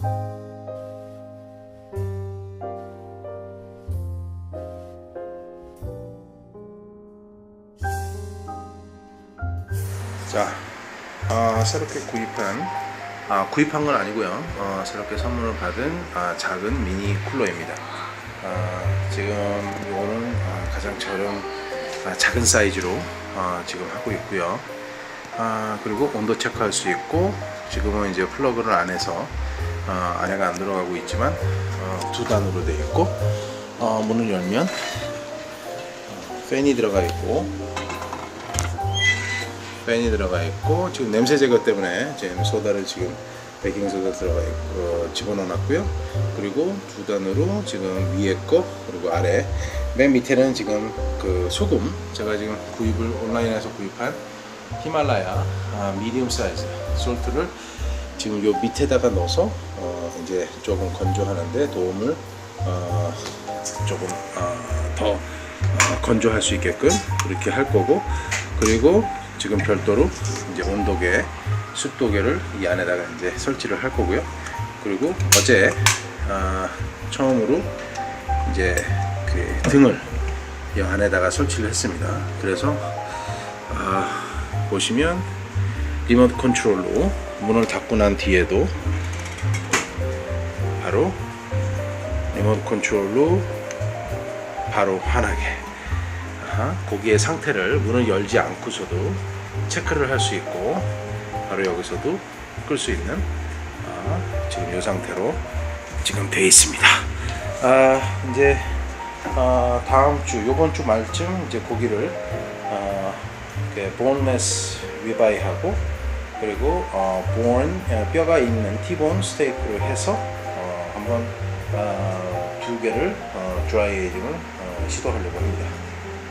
자, 아, 새롭게 구입한 아, 구입한 건 아니고요. 어, 새롭게 선물을 받은 아, 작은 미니 쿨러입니다. 아, 지금 이거는 아, 가장 저렴 아, 작은 사이즈로 아, 지금 하고 있고요. 아, 그리고 온도 체크할 수 있고 지금은 이제 플러그를 안 해서 어, 안에가 안 들어가고 있지만 어, 두 단으로 되어 있고 어, 문을 열면 어, 팬이 들어가 있고 팬이 들어가 있고 지금 냄새 제거 때문에 지금 소다를 지금 베이킹 소다 들어가 있고 어, 집어넣어놨고요. 그리고 두 단으로 지금 위에 거 그리고 아래 맨 밑에는 지금 그 소금 제가 지금 구입을 온라인에서 구입한 히말라야 아, 미디움 사이즈 솔트를 지금 요 밑에다가 넣어서 어, 이제 조금 건조하는데 도움을 어, 조금 어, 더 어, 건조할 수 있게끔 그렇게 할 거고 그리고 지금 별도로 이제 온도계 습도계를 이 안에다가 이제 설치를 할 거고요. 그리고 어제 어, 처음으로 이제 그 등을 이 안에다가 설치를 했습니다. 그래서 아, 보시면 리모트 컨트롤로 문을 닫고 난 뒤에도 바로 리모트 컨트롤로 바로 환하게 고기의 상태를 문을 열지 않고서도 체크를 할 수 있고 바로 여기서도 끌 수 있는 아, 지금 이 상태로 지금 돼 있습니다. 아, 이제 아, 다음 주 이번 주 말쯤 이제 고기를 아, 본레스 위바이하고 그리고 어, 본 어, 뼈가 있는 티본 스테이크로 해서 어, 한번 어, 두 개를 어, 드라이 에이징을 어, 시도하려고 합니다.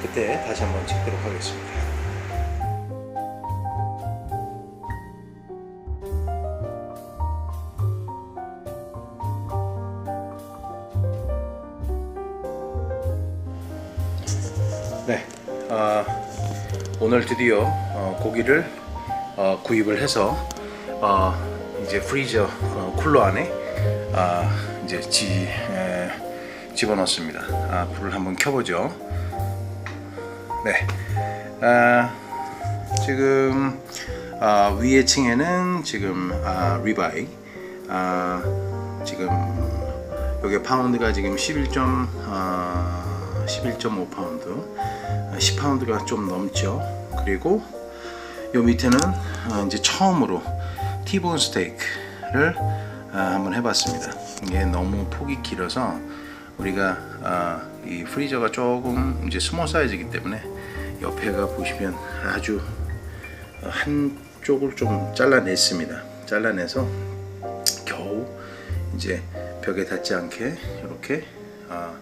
그때 다시 한번 찍도록 하겠습니다. 네, 아, 오늘 드디어 어, 고기를 어, 구입을 해서 어, 이제 프리저 어, 쿨러 안에 아, 이제 지, 에, 집어넣습니다. 아, 불을 한번 켜보죠. 네, 아, 지금 아, 위에 층에는 지금 아, 리바이, 아, 지금 여기 파운드가 지금 11. 아, 11.5 파운드, 10 파운드가 좀 넘죠. 그리고 요 밑에는 어, 이제 처음으로 티본 스테이크를 아, 한번 해봤습니다. 이게 너무 폭이 길어서 우리가 아, 이 프리저가 조금 이제 스몰 사이즈이기 때문에 옆에가 보시면 아주 한쪽을 좀 잘라냈습니다. 잘라내서 겨우 이제 벽에 닿지 않게 이렇게 아,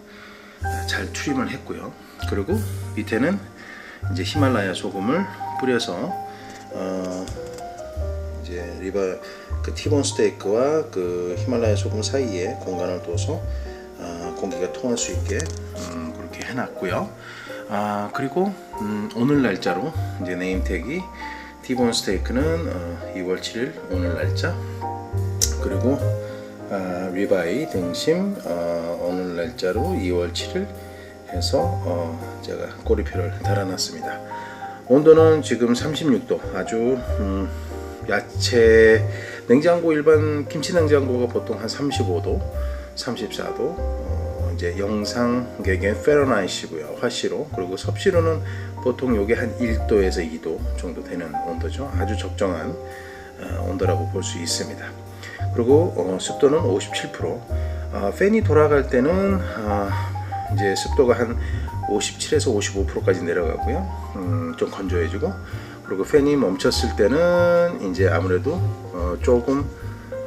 잘 트림을 했고요. 그리고 밑에는 이제 히말라야 소금을 뿌려서 어, 이제 리바 그 티본 스테이크와 그 히말라야 소금 사이에 공간을 둬서 어, 공기가 통할 수 있게 음, 그렇게 해놨고요. 아 그리고 음, 오늘 날짜로 이제 네임택이 티본 스테이크는 어, 2월 7일 오늘 날짜 그리고 아, 리바이 등심 어, 오늘 날짜로 2월 7일 해서 어, 제가 꼬리표를 달아놨습니다. 온도는 지금 36도 아주 음, 야채 냉장고 일반 김치 냉장고가 보통 한 35도 34도 어, 이제 영상객의 페러나이시고요 화씨로 그리고 섭씨로는 보통 요게 한 1도에서 2도 정도 되는 온도죠 아주 적정한 어, 온도라고 볼 수 있습니다. 그리고 어, 습도는 57%. 어, 팬이 돌아갈 때는 어, 이제 습도가 한 57에서 55%까지 내려가고요. 음, 좀 건조해지고 그리고 팬이 멈췄을 때는 이제 아무래도 어, 조금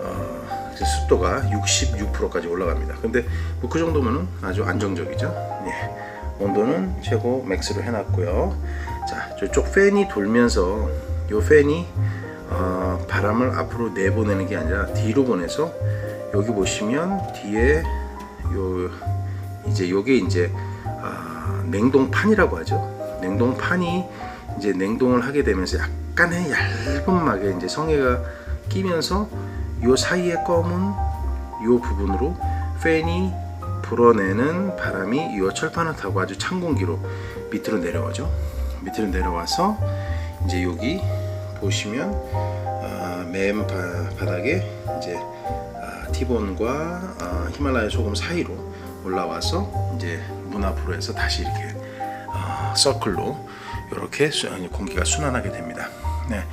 어, 습도가 66%까지 올라갑니다. 근데 뭐 그 정도면은 아주 안정적이죠. 예. 온도는 최고 맥스로 해놨고요. 자, 저쪽 팬이 돌면서 요 팬이 어, 바람을 앞으로 내보내는 게 아니라 뒤로 보내서 여기 보시면 뒤에 요 이제 요게 이제 아, 냉동판이라고 하죠. 냉동판이 이제 냉동을 하게 되면서 약간의 얇은 막에 이제 성에가 끼면서 요 사이에 검은 이 부분으로 팬이 불어내는 바람이 이 철판을 타고 아주 찬 공기로 밑으로 내려오죠. 밑으로 내려와서 이제 여기 보시면 아, 맨 바, 바닥에 이제 아, 티본과 아, 히말라야 소금 사이로 올라와서 이제 문 앞으로 해서 다시 이렇게 아, 서클로 이렇게 공기가 순환하게 됩니다. 네,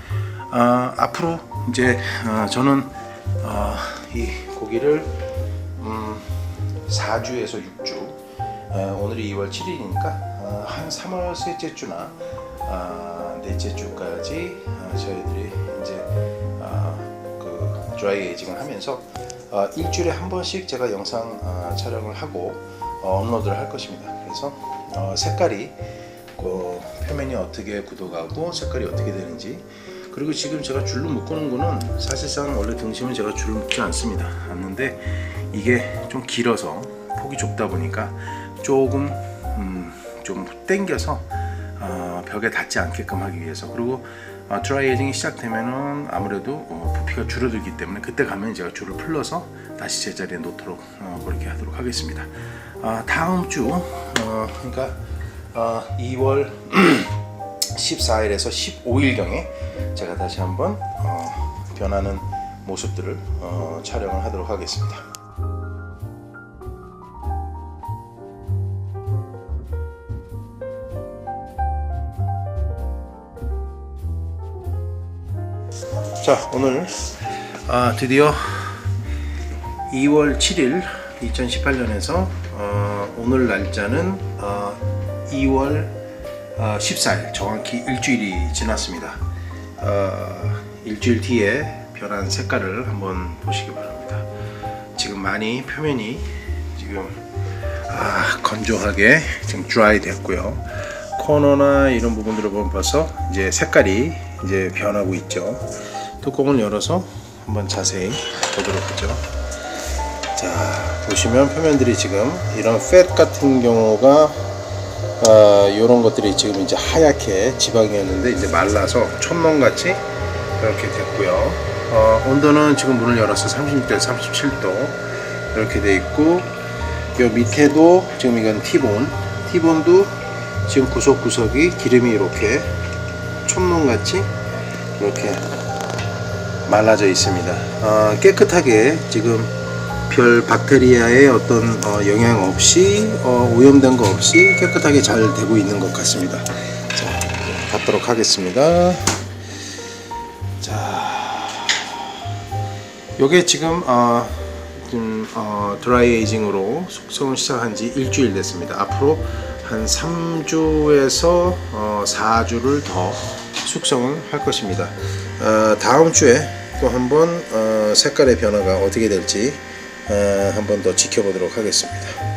아, 앞으로 이제 아, 저는 아, 이 고기를 음, 4주에서 6주 어, 오늘이 2월 7일이니까 어, 한 3월 셋째 주나 아, 넷째 주까지 아, 저희들이 이제 아, 그 드라이 에이징을 하면서 어, 일주일에 한 번씩 제가 영상 아, 촬영을 하고 어, 업로드를 할 것입니다. 그래서 어, 색깔이 그 표면이 어떻게 굳어가고 색깔이 어떻게 되는지 그리고 지금 제가 줄로 묶는 거는 사실상 원래 등심은 제가 줄을 묶지 않습니다. 않는데 이게 좀 길어서 폭이 좁다 보니까 조금 음, 좀 당겨서 어, 벽에 닿지 않게끔 하기 위해서 그리고 어, 드라이 에이징이 시작되면은 아무래도 어, 부피가 줄어들기 때문에 그때 가면 제가 줄을 풀러서 다시 제자리에 놓도록 어, 그렇게 하도록 하겠습니다. 아, 다음 주 어, 그러니까 어, 2월 14일에서 15일경에 제가 다시 한번 어, 변하는 모습들을 어, 촬영을 하도록 하겠습니다. 자 오늘 아, 드디어 2월 7일 2018년에서 어, 오늘 날짜는 어, 2월 어, 14일 정확히 일주일이 지났습니다. 어, 일주일 뒤에 변한 색깔을 한번 보시기 바랍니다. 지금 많이 표면이 지금 아, 건조하게 지금 드라이 됐고요. 코너나 이런 부분들을 보면 벌써 이제 색깔이 이제 변하고 있죠. 뚜껑을 열어서 한번 자세히 보도록 하죠. 자 보시면 표면들이 지금 이런 팻 같은 경우가 아, 이런 것들이 지금 이제 하얗게 지방이었는데 이제 말라서 촌농 같이 이렇게 됐고요. 어, 온도는 지금 문을 열어서 36도, 37도 이렇게 돼 있고 요 밑에도 지금 이건 티본, 티본도 지금 구석구석이 기름이 이렇게 촌농 같이 이렇게 말라져 있습니다. 어, 깨끗하게 지금 별 박테리아의 어떤 어, 영향 없이 어, 오염된 거 없이 깨끗하게 잘 되고 있는 것 같습니다. 자, 닫도록 하겠습니다. 자, 요게 지금 어, 좀, 어, 드라이 에이징으로 숙성을 시작한 지 일주일 됐습니다. 앞으로 한 3주에서 어, 4주를 더 숙성을 할 것입니다. 어, 다음 주에 또 한번 어, 색깔의 변화가 어떻게 될지 어, 한번 더 지켜보도록 하겠습니다.